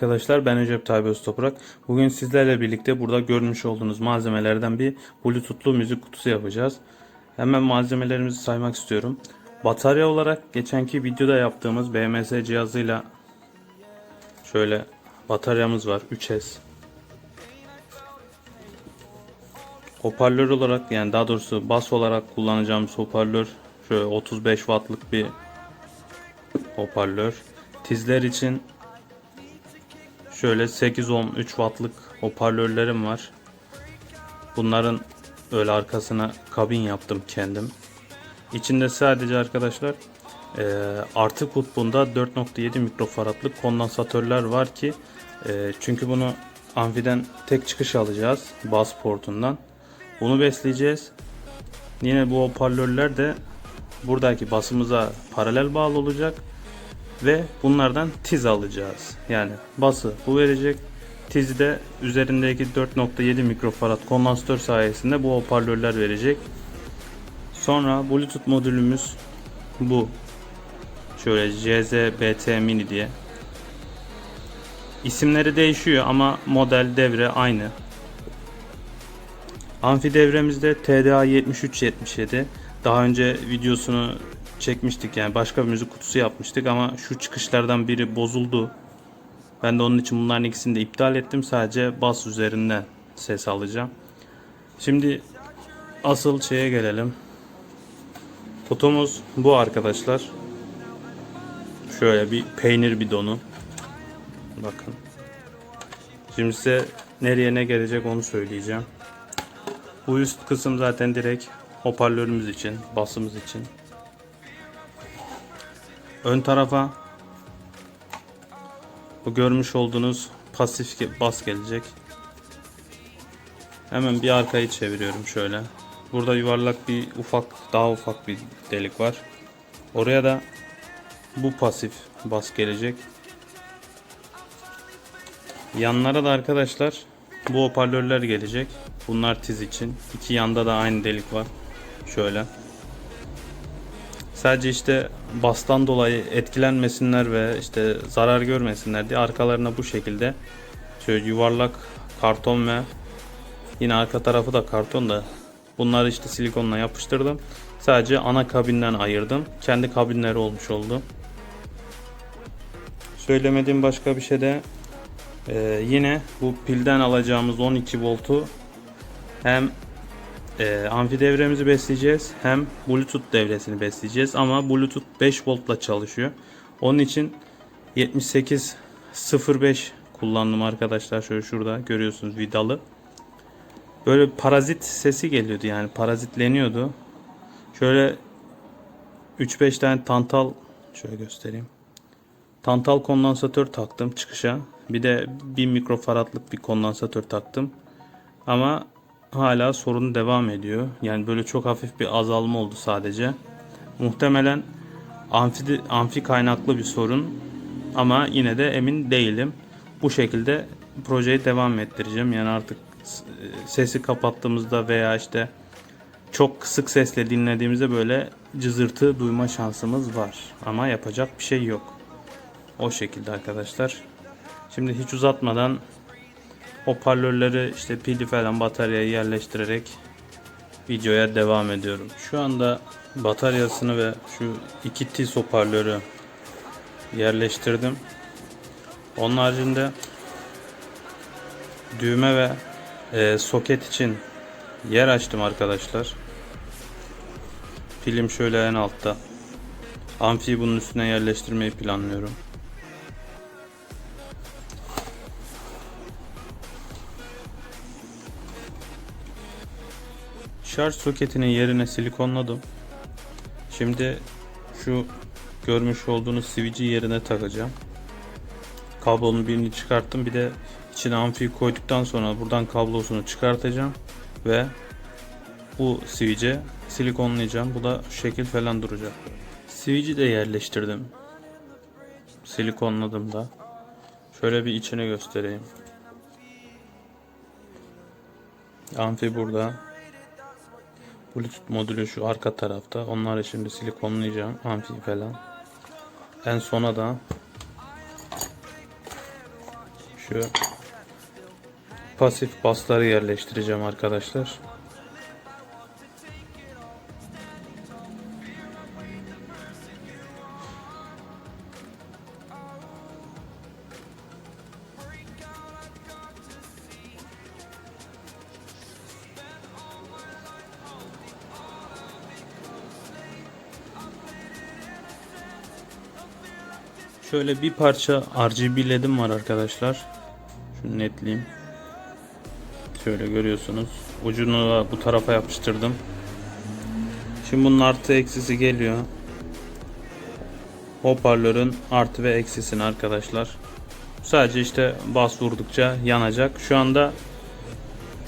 arkadaşlar ben Recep Tayyip Öztoprak. Bugün sizlerle birlikte burada görmüş olduğunuz malzemelerden bir bluetoothlu müzik kutusu yapacağız. Hemen malzemelerimizi saymak istiyorum. Batarya olarak geçenki videoda yaptığımız BMS cihazıyla şöyle bataryamız var 3S. Hoparlör olarak yani daha doğrusu bas olarak kullanacağımız hoparlör şöyle 35 wattlık bir hoparlör. Tizler için şöyle 8 ohm 3 wattlık hoparlörlerim var. Bunların öyle arkasına kabin yaptım kendim. İçinde sadece arkadaşlar e, artı kutbunda 4.7 mikrofaradlık kondansatörler var ki e, çünkü bunu amfiden tek çıkış alacağız bas portundan. Bunu besleyeceğiz. Yine bu hoparlörler de buradaki basımıza paralel bağlı olacak ve bunlardan tiz alacağız. Yani bası bu verecek. Tizi de üzerindeki 4.7 mikrofarad kondansatör sayesinde bu hoparlörler verecek. Sonra Bluetooth modülümüz bu. Şöyle JZBT Mini diye. İsimleri değişiyor ama model devre aynı. Amfi devremizde TDA 7377. Daha önce videosunu çekmiştik yani başka bir müzik kutusu yapmıştık ama şu çıkışlardan biri bozuldu. Ben de onun için bunların ikisini de iptal ettim. Sadece bas üzerinden ses alacağım. Şimdi asıl şeye gelelim. Kutumuz bu arkadaşlar. Şöyle bir peynir bidonu. Bakın. Şimdi size nereye ne gelecek onu söyleyeceğim. Bu üst kısım zaten direkt hoparlörümüz için, basımız için. Ön tarafa bu görmüş olduğunuz pasif bas gelecek. Hemen bir arkayı çeviriyorum şöyle. Burada yuvarlak bir ufak daha ufak bir delik var. Oraya da bu pasif bas gelecek. Yanlara da arkadaşlar bu hoparlörler gelecek. Bunlar tiz için. İki yanda da aynı delik var. Şöyle. Sadece işte bastan dolayı etkilenmesinler ve işte zarar görmesinler diye arkalarına bu şekilde şöyle yuvarlak karton ve yine arka tarafı da karton da bunları işte silikonla yapıştırdım. Sadece ana kabinden ayırdım. Kendi kabinleri olmuş oldu. Söylemediğim başka bir şey de ee, yine bu pilden alacağımız 12 voltu hem e, amfi devremizi besleyeceğiz hem bluetooth devresini besleyeceğiz ama bluetooth 5 voltla çalışıyor. Onun için 7805 kullandım arkadaşlar şöyle şurada görüyorsunuz vidalı. Böyle parazit sesi geliyordu yani parazitleniyordu. Şöyle 3-5 tane tantal şöyle göstereyim. Tantal kondansatör taktım çıkışa. Bir de 1 mikrofaradlık bir kondansatör taktım. Ama hala sorun devam ediyor. Yani böyle çok hafif bir azalma oldu sadece. Muhtemelen amfi, amfi kaynaklı bir sorun. Ama yine de emin değilim. Bu şekilde projeyi devam ettireceğim. Yani artık sesi kapattığımızda veya işte çok kısık sesle dinlediğimizde böyle cızırtı duyma şansımız var. Ama yapacak bir şey yok. O şekilde arkadaşlar. Şimdi hiç uzatmadan hoparlörleri işte pili falan bataryaya yerleştirerek videoya devam ediyorum. Şu anda bataryasını ve şu iki tiz hoparlörü yerleştirdim. Onun haricinde düğme ve e, soket için yer açtım arkadaşlar. Pilim şöyle en altta. Amfiyi bunun üstüne yerleştirmeyi planlıyorum. Şarj soketinin yerine silikonladım. Şimdi şu görmüş olduğunuz switch'i yerine takacağım. Kablonun birini çıkarttım. Bir de içine amfiyi koyduktan sonra buradan kablosunu çıkartacağım ve bu switch'e silikonlayacağım. Bu da şekil falan duracak. Switch'i de yerleştirdim. Silikonladım da. Şöyle bir içini göstereyim. Amfi burada. Bluetooth modülü şu arka tarafta. Onları şimdi silikonlayacağım. Amfi falan. En sona da Şu pasif basları yerleştireceğim arkadaşlar. Şöyle bir parça RGB ledim var arkadaşlar. Şunu netleyeyim. Şöyle görüyorsunuz. Ucunu da bu tarafa yapıştırdım. Şimdi bunun artı eksisi geliyor. Hoparlörün artı ve eksisini arkadaşlar. Sadece işte bas vurdukça yanacak. Şu anda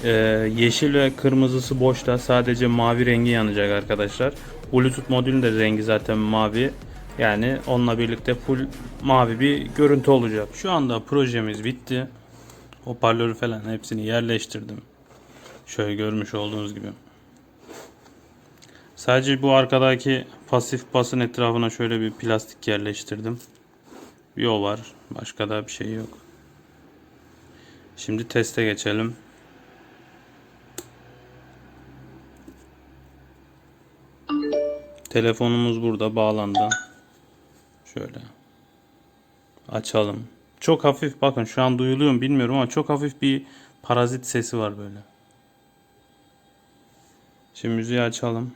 e, yeşil ve kırmızısı boşta. Sadece mavi rengi yanacak arkadaşlar. Bluetooth modülün de rengi zaten mavi. Yani onunla birlikte full mavi bir görüntü olacak. Şu anda projemiz bitti. Hoparlörü falan hepsini yerleştirdim. Şöyle görmüş olduğunuz gibi. Sadece bu arkadaki pasif basın etrafına şöyle bir plastik yerleştirdim. Bir o var. Başka da bir şey yok. Şimdi teste geçelim. Telefonumuz burada bağlandı. Şöyle. Açalım. Çok hafif bakın şu an duyuluyor mu bilmiyorum ama çok hafif bir parazit sesi var böyle. Şimdi müziği açalım.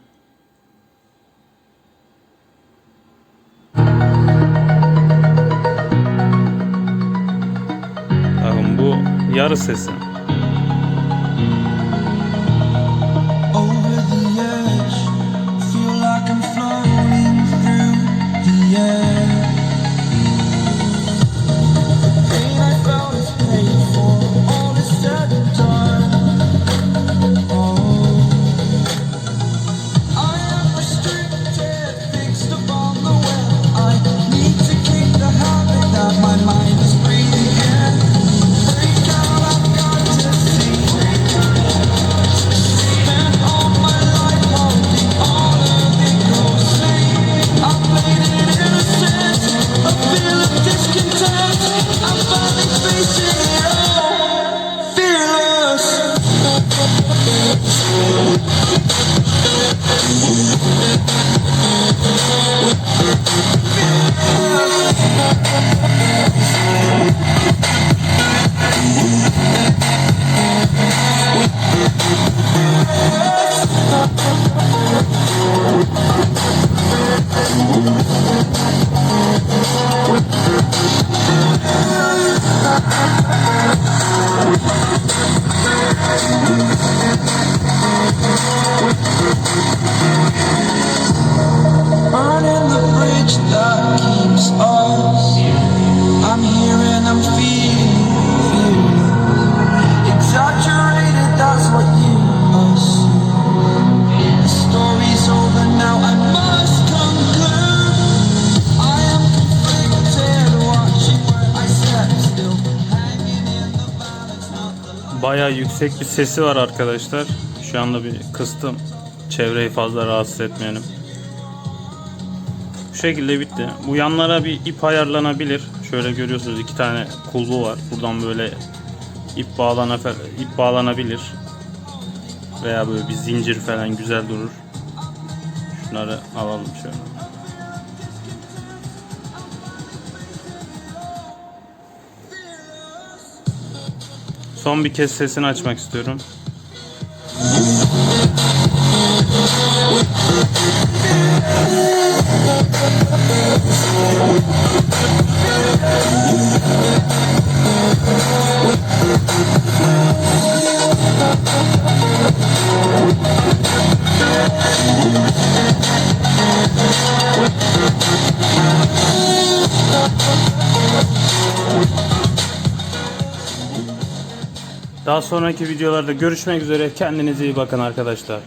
Bakın bu yarı sesi. Thank Bayağı yüksek bir sesi var arkadaşlar. Şu anda bir kıstım. Çevreyi fazla rahatsız etmeyelim. Bu şekilde bitti. Bu yanlara bir ip ayarlanabilir. Şöyle görüyorsunuz iki tane kulbu var. Buradan böyle ip bağlana ip bağlanabilir. Veya böyle bir zincir falan güzel durur. Şunları alalım şöyle. Son bir kez sesini açmak istiyorum. Daha sonraki videolarda görüşmek üzere. Kendinize iyi bakın arkadaşlar.